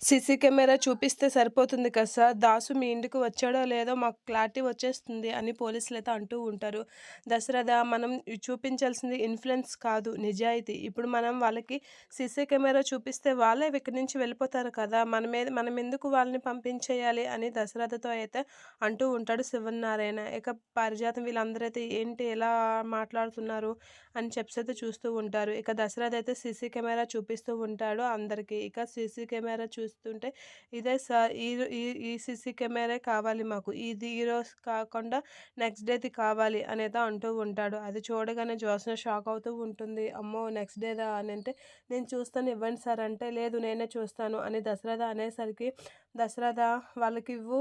CC camera చూపిస్తే సరిపోతుంది కదా? సార్ దాసు మీ ఇంటికి వచ్చాడో లేదో మాకు క్లారిటీ వచ్చేస్తుంది అని పోలీసులు అయితే అంటూ ఉంటారు. దశరథ మనం చూపించాల్సింది ఇన్ఫ్లుయెన్స్ కాదు నిజాయితీ. ఇప్పుడు మనం వాళ్ళకి సీసీ కెమెరా చూపిస్తే వాళ్ళే ఇక్కడి నుంచి వెళ్ళిపోతారు కదా? మన మీద మనం ఎందుకు వాళ్ళని పంపించేయాలి అని దశరథతో అయితే అంటూ ఉంటాడు శివనారాయణ ఇక పారిజాతం వీళ్ళందరైతే ఏంటి ఎలా మాట్లాడుతున్నారు అని చెప్పి అయితే చూస్తూ ఉంటారు. ఇక దశరథ అయితే సీసీ కెమెరా చూపిస్తూ ఉంటాడు అందరికీ. ఇక సీసీ కెమెరా చూ చూస్తుంటే ఇదే సార్ ఈ ఈ ఈ సీసీ కెమెరా కావాలి మాకు. ఇది ఈరోజు కాకుండా నెక్స్ట్ డేది కావాలి అనేది అంటూ ఉంటాడు. అది చూడగానే జోసన షాక్ అవుతూ ఉంటుంది. అమ్మో నెక్స్ట్ డేదా అని అంటే నేను చూస్తాను ఇవ్వండి సార్ అంటే లేదు నేనే చూస్తాను అని దసరా అనేసరికి దశరథ వాళ్ళకి ఇవ్వు.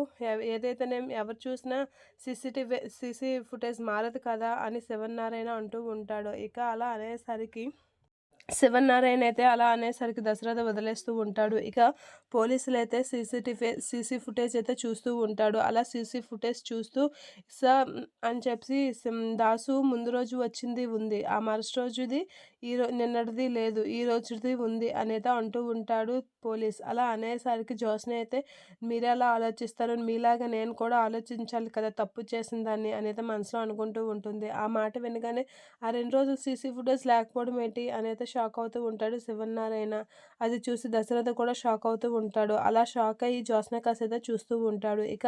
ఏదైతే నేను ఎవరు చూసినా సీసీటీవీ సీసీ ఫుటేజ్ మారదు కదా అని శివనారాయణ అంటూ ఉంటాడు. ఇక అలా అనేసరికి శివనారాయణ అయితే అలా అనేసరికి దశరథ వదిలేస్తూ ఉంటాడు. ఇక పోలీసులు అయితే సీసీటీవీ సీసీ ఫుటేజ్ అయితే చూస్తూ ఉంటాడు. అలా సీసీ ఫుటేజ్ చూస్తూ స అని చెప్పి దాసు ముందు రోజు వచ్చింది ఉంది. ఆ మరుసటి రోజుది ఈ రో నిన్నటిది లేదు ఈ రోజుది ఉంది అనేది అంటూ ఉంటాడు పోలీస్. అలా అనేసరికి జోస్ని అయితే మీరే అలా ఆలోచిస్తారు? మీలాగా నేను కూడా ఆలోచించాలి కదా తప్పు చేసిన దాన్ని అనేది మనసులో అనుకుంటూ ఉంటుంది. ఆ మాట వినగానే ఆ రెండు రోజులు సీసీ ఫుటేజ్ లేకపోవడం ఏంటి? అనేది షాక్ అవుతూ ఉంటాడు శివన్నారాయణ అది చూసి దశరథ కూడా షాక్ అవుతూ ఉంటాడు. అలా షాక్ అయ్యి జ్యోత్స్న కాసేద చూస్తూ ఉంటాడు. ఇక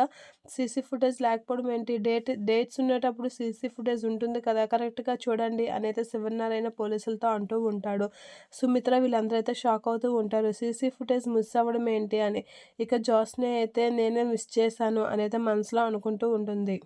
సీసీ ఫుటేజ్ లేకపోవడం ఏంటి? డేట్ డేట్స్ ఉండేటప్పుడు సీసీ ఫుటేజ్ ఉంటుంది కదా? కరెక్ట్గా చూడండి అనైతే శివన్నారాయణ పోలీసులతో అంటూ ఉంటాడు. సుమిత్ర వీళ్ళందరూ అయితే షాక్ అవుతూ ఉంటారు. సీసీ ఫుటేజ్ మిస్ అవ్వడం ఏంటి అని. ఇక జ్యోత్స్న అయితే నేనే మిస్ చేశాను అనేది మనసులో అనుకుంటూ ఉంటుంది.